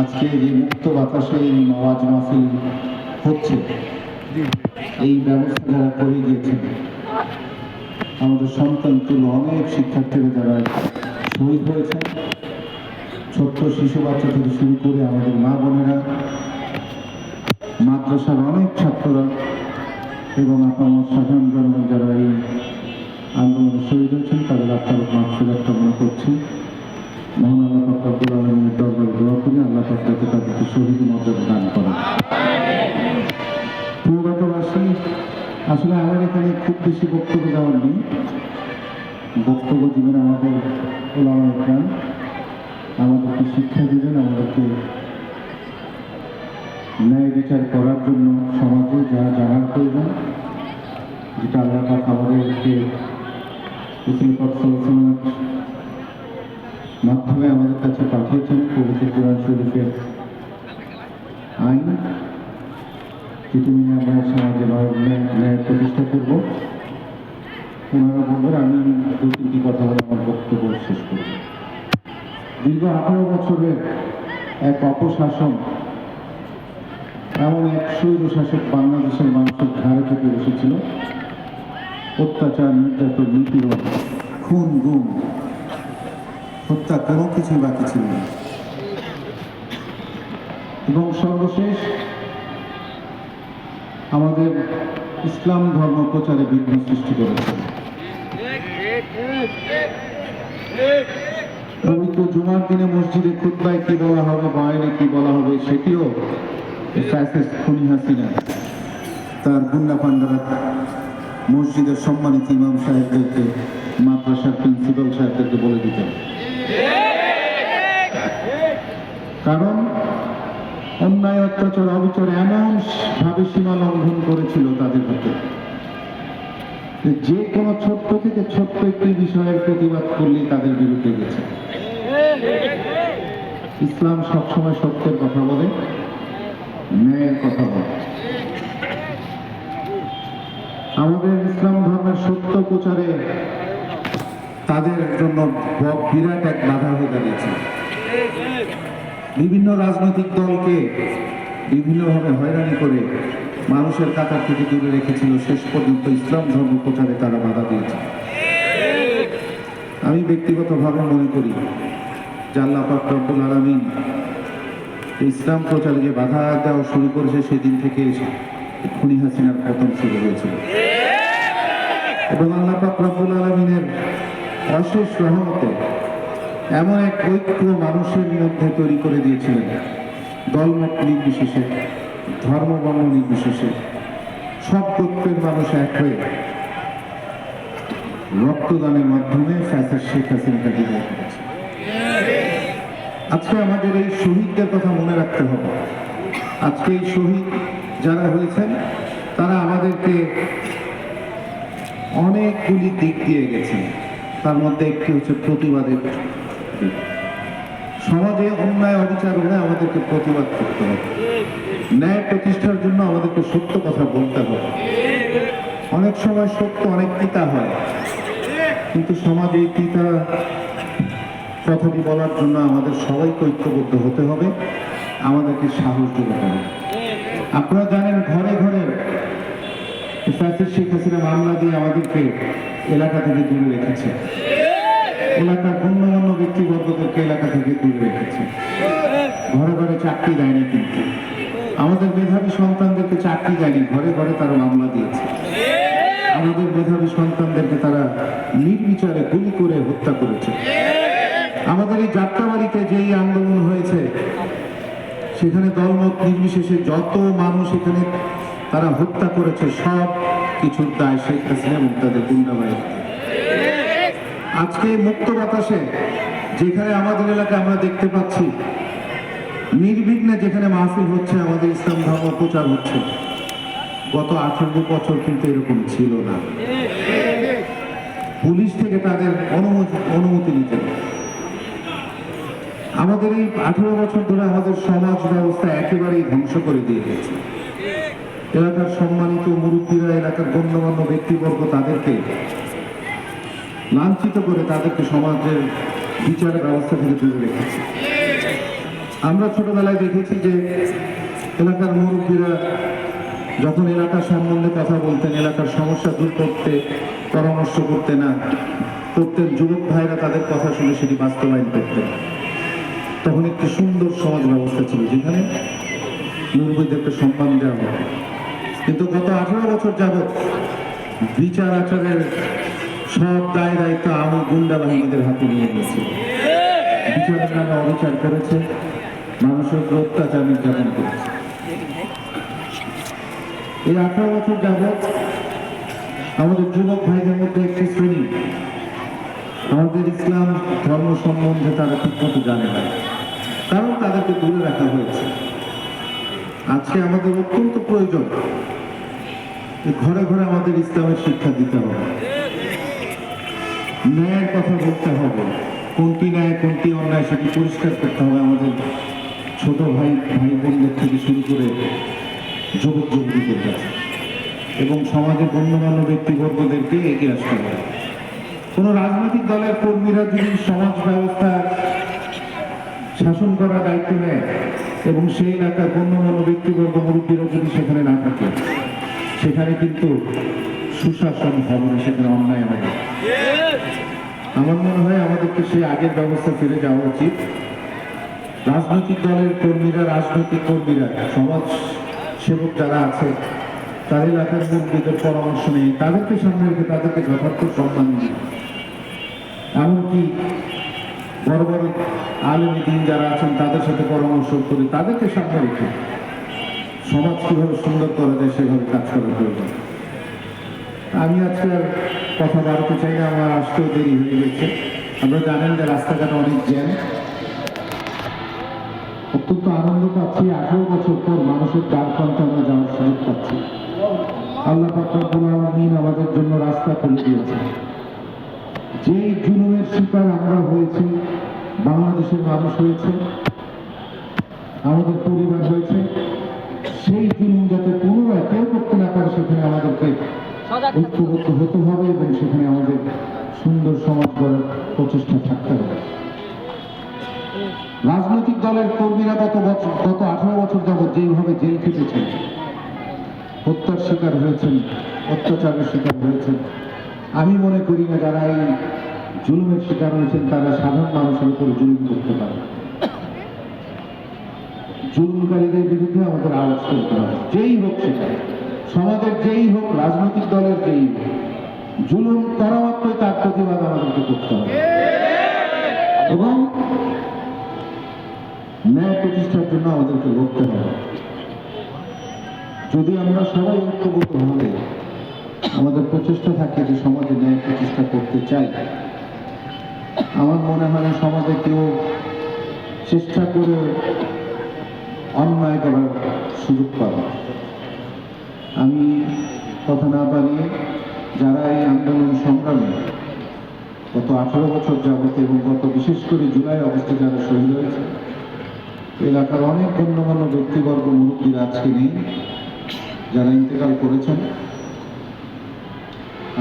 আজকে যে মুক্ত বাতাসে এই আওয়াজ মাহফিল হচ্ছে। এই ব্যবস্থা যারা করে দিয়েছেন, আমাদের সন্তান তুলো অনেক শিক্ষার্থীরা যারা শহীদ হয়েছেন ছোট্ট শিশু বাচ্চা থেকে শুরু করে আমাদের মা বোনেরা, মাদ্রাসার অনেক ছাত্ররা এবং আপনার সাধারণ জনগণ যারা এই আন্দোলনে শহীদ হয়েছেন, তাদের আত্মার মাফিরাত কামনা করছি। মহান আল্লাহ আলমের দরবারে করি, আল্লাহ পাক তাদেরকে শহীদ মর্যাদা দান করেন। প্রিয়গতবাসী আসলে আমার এখানে খুব বেশি বক্তব্য দেওয়ার নেই। বক্তব্য দিবেন আমাদের ওলামা আমাদেরকে শিক্ষা দিবেন, আমাদেরকে ন্যায় বিচার করার জন্য সমাজে যা জানার প্রয়োজন, যেটা আল্লাহ পাক আমাদেরকে মাধ্যমে আমাদের কাছে পাঠিয়েছেন, পবিত্র কোরআন শরীফের আইন, যেটি নিয়ে আমরা সমাজে ন্যায় প্রতিষ্ঠা করব। ওনারা বলবেন, আমি দু তিনটি কথা বলে আমার বক্তব্য শেষ করব। দীর্ঘ আঠারো বছরের এক অপশাসন এমন এক স্বৈর শাসক বাংলাদেশের মানুষের ঘাড়ে চেপে বসেছিল। অত্যাচার, নির্যাতন, নিপীড়ন, খুন, গুম। হত্যা কোনো কিছুই বাকি ছিল না। এবং সর্বশেষ, আমাদের ইসলাম ধর্ম প্রচারে বিঘ্ন সৃষ্টি করেছে। পবিত্র জুমার দিনে মসজিদে খুতবায় কি বলা হবে, বাইরে কি বলা হবে, সেটিও ফ্যাসিস্ট খুনি হাসিনা, তার গুন্ডা পান্ডারা মসজিদের সম্মানিত ইমাম সাহেবদেরকে, মাদ্রাসার প্রিন্সিপাল সাহেবদেরকে বলে কারণ অন্যায়, অত্যাচার, অবিচার এমন ভাবে সীমা লঙ্ঘন করেছিল তাদের হাতে। যে কোনো ছোট্ট থেকে ছোট্ট একটি বিষয়ের প্রতিবাদ করলেই তাদের বিরুদ্ধে গেছে। ইসলাম সবসময় সত্যের কথা বলে। ন্যায়ের কথা বলে। আমাদের ইসলাম ধর্মের সত্য প্রচারে তাদের জন্য বিরাট এক বাধা হয়ে দাঁড়িয়েছে। বিভিন্ন রাজনৈতিক দলকে বিভিন্নভাবে হয়রানি করে মানুষের কাতার থেকে দূরে রেখেছিল। শেষ পর্যন্ত ইসলাম ধর্ম প্রচারে তারা বাধা দিয়েছে। আমি ব্যক্তিগতভাবে মনে করি যে আল্লাহ পাক রব্বুল আলামিন ইসলাম প্রচারে যে বাধা দেওয়া শুরু করেছে সেদিন থেকে খুনি হাসিনার পতন শুরু হয়েছিল। এবং আল্লাপাক রব্বুল আলমিনের অশেষ রহমতে এমন এক ঐক্য মানুষের মধ্যে তৈরি করে দিয়েছিলেন। দলমত নির্বিশেষে ধর্ম বর্ণ নির্বিশেষে সব গোত্রের মানুষ এক হয়ে রক্তদানের মাধ্যমে ফ্যাসের শেখ হাসিনাকে করেছে আজকে আমাদের এই শহীদদের কথা মনে রাখতে হবে। আজকে এই শহীদ যারা হয়েছেন, তারা আমাদেরকে অনেকগুলি দিক দিয়ে গেছেন তার মধ্যে একটি হচ্ছে প্রতিবাদের সমাজে অন্যায়, অবিচার হলে আমাদেরকে প্রতিবাদ করতে হবে। ন্যায় প্রতিষ্ঠার জন্য আমাদেরকে সত্য কথা বলতে হবে। অনেক সময় সত্য অনেক তিতা হয়, কিন্তু সমাজে এই তিতা কথাটি বলার জন্য আমাদের সবাইকে ঐক্যবদ্ধ হতে হবে। আমাদেরকে সাহস দিতে হবে। আপনারা জানেন ঘরে ঘরে শেখ হাসিনা মামলা দিয়ে আমাদেরকে এলাকা থেকে দূরে রেখেছে। এলাকার গণ্যমান্য ব্যক্তিবর্গদেরকে এলাকা থেকে দূরে রেখেছে। ঘরে ঘরে চাকরি দেয়নি কিন্তু। আমাদের মেধাবী সন্তানদেরকে চাকরি দেয়নি, ঘরে ঘরে তারা মামলা দিয়েছে। আমাদের মেধাবী সন্তানদেরকে তারা নির্বিচারে গুলি করে হত্যা করেছে। আমাদের এই যাত্রাবাড়িতে যেই আন্দোলন হয়েছে, সেখানে দলমত নির্বিশেষে যত মানুষ এখানে তারা হত্যা করেছে, সব কিছুর দায় শেখ হাসিনা এবং তাদের আজকে মুক্ত বাতাসে যেখানে আমাদের এলাকায় আমরা দেখতে পাচ্ছি, নির্বিঘ্নে যেখানে মাহফিল হচ্ছে, আমাদের ইসলাম ধর্ম প্রচার হচ্ছে। গত আঠারো বছর কিন্তু এরকম ছিল না। পুলিশ থেকে তাদের অনুমতি অনুমতি নিতে। আমাদের এই আঠেরো বছর ধরে আমাদের সমাজ ব্যবস্থা একেবারেই ধ্বংস করে দিয়ে গেছে। এলাকার সম্মানিত মুরব্বীরা, এলাকার গণ্যমান্য ব্যক্তিবর্গ তাদেরকে লাঞ্ছিত করে তাদেরকে সমাজের বিচার ব্যবস্থা থেকে দূরে রেখেছে। আমরা ছোটবেলায় দেখেছি যে এলাকার মুরব্বীরা যখন এলাকার সম্বন্ধে কথা বলতেন, এলাকার সমস্যা দূর করতে, পরামর্শ করতে না, করতেন, যুবক ভাইরা তাদের কথা শুনে সেটি বাস্তবায়ন করতেন। তখন একটি সুন্দর সমাজ ব্যবস্থা ছিল যেখানে মুরব্বীদেরকে সম্মান দেওয়া হতো। কিন্তু গত আঠারো বছর যাবৎ বিচার আচারের সব দায় দায়িত্ব আমি গুন্ডা বাহিনীদের হাতে নিয়ে নিয়েছি বিচারের অবিচার করেছে, মানুষের অত্যাচার নির্যাতন করেছে। এই আঠারো বছর যাবৎ আমাদের যুবক ভাইদের মধ্যে একটি শ্রেণি, আমাদের ইসলাম ধর্ম সম্বন্ধে তারা ঠিকমতো জানে না। কারণ তাদেরকে দূরে রাখা হয়েছে। আজকে আমাদের অত্যন্ত প্রয়োজন ঘরে ঘরে আমাদের ইসলামের শিক্ষা দিতে হবে। ন্যায়ের কথা বলতে হবে। কোনটি ন্যায়, কোনটি অন্যায় সেটি পরিষ্কার করতে হবে আমাদের ছোট ভাই ভাই বোনদের থেকে শুরু করে যুবক যুবতীদের কাছে। এবং সমাজের গণ্যমান্য ব্যক্তিবর্গদেরকে এগিয়ে আসতে হবে। কোনো রাজনৈতিক দলের কর্মীরা যদি সমাজ ব্যবস্থা শাসন করার দায়িত্ব নেয় এবং সেই এলাকার গণ্যমান্য ব্যক্তিবর্গ মুরব্বীরা যদি সেখানে না থাকে, সেখানে কিন্তু সুশাসন হবে না সেখানে অন্যায় হবে। আমার মনে হয় আমাদেরকে সেই আগের ব্যবস্থা ফিরে যাওয়া উচিত। রাজনৈতিক দলের কর্মীরা, রাজনৈতিক কর্মীরা, সমাজ সেবক যারা আছে তার এলাকার মুরব্বীদের পরামর্শ নেই তাদেরকে সামনে রেখে তাদেরকে যথার্থ সম্মান দিই এমনকি বড় বড় আলমী দিন যারা আছেন, তাদের সাথে পরামর্শ করে। তাদেরকে সামনে রেখে সমাজ কীভাবে সুন্দর করা যায় সেভাবে কাজ করা প্রয়োজন আমি আজকে আর কথা বাড়াতে চাই না, আমার আসতেও দেরি হয়ে গেছে। আপনারা জানেন যে রাস্তাঘাট অনেক জ্যাম। অত্যন্ত আনন্দ পাচ্ছি। আঠারো বছর পর মানুষের দ্বার প্রান্তে আমরা যাওয়ার সুযোগ পাচ্ছি। আল্লাহ পাকুল আলমিন আমাদের জন্য রাস্তা খুলে দিয়েছে যেই জুলুমের শিকার আমরা হয়েছি, বাংলাদেশের মানুষ হয়েছে, আমাদের পরিবার হয়েছে, সেই জুলুম যাতে পুনরায় কেউ করতে না পারে, সেখানে আমাদেরকে ঐক্যবদ্ধ হতে হবে এবং সেখানে আমাদের সুন্দর সমাজ গড়ার প্রচেষ্টা থাকতে হবে। রাজনৈতিক দলের কর্মীরা গত বছর, গত আঠারো বছর যাবৎ যেইভাবে জেল খেটেছেন, হত্যার শিকার হয়েছেন, অত্যাচারের শিকার হয়েছেন আমি মনে করি না যারা এই জুলুমের শিকার হয়েছেন, তারা সাধারণ মানুষের উপর জুলুম করতে পারে। জুলুমকারীদের বিরুদ্ধে আমাদের আওয়াজ করতে হবে। যেই হোক সেটা। সমাজের যেই হোক, রাজনৈতিক দলের যেই হোক, জুলুম করা মাত্রই তার প্রতিবাদ আমাদেরকে করতে হবে। এবং ন্যায় প্রতিষ্ঠার জন্য আমাদেরকে লড়তে হবে। যদি আমরা সবাই ঐক্যবদ্ধ হলে আমাদের প্রচেষ্টা থাকে যে সমাজে ন্যায় প্রতিষ্ঠা করতে চাই। আমার মনে হয় সমাজে কেউ চেষ্টা করে অন্যায় করার সুযোগ পাবে। আমি কথা না বাড়িয়ে যারা এই আন্দোলন সংগ্রামে গত আঠারো বছর যাবত এবং গত বিশেষ করে জুলাই অগস্টে যারা শহীদ হয়েছে, এলাকার অনেক গণ্যমান্য ব্যক্তিবর্গ মুরব্বীরা আজকে নেই, যারা ইন্তেকাল করেছেন।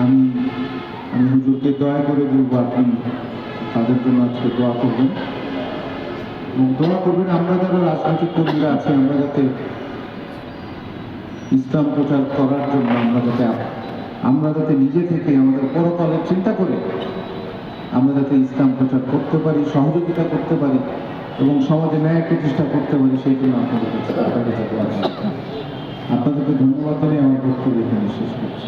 আমি আমি হুজুরকে দয়া করে বলব আপনি তাদের জন্য আজকে দোয়া করবেন এবং দোয়া করবেন আমরা যারা রাজনৈতিক কর্মীরা আছি, আমরা যাতে ইসলাম প্রচার করার জন্য আমরা যাতে আমরা যাতে নিজে থেকে আমাদের পরকালের চিন্তা করে আমরা যাতে ইসলাম প্রচার করতে পারি, সহযোগিতা করতে পারি এবং সমাজে ন্যায় প্রতিষ্ঠা করতে পারি, সেই জন্য আপনাদের। আপনাদেরকে ধন্যবাদ জানিয়ে আমার বক্তব্য এখানে শেষ করছি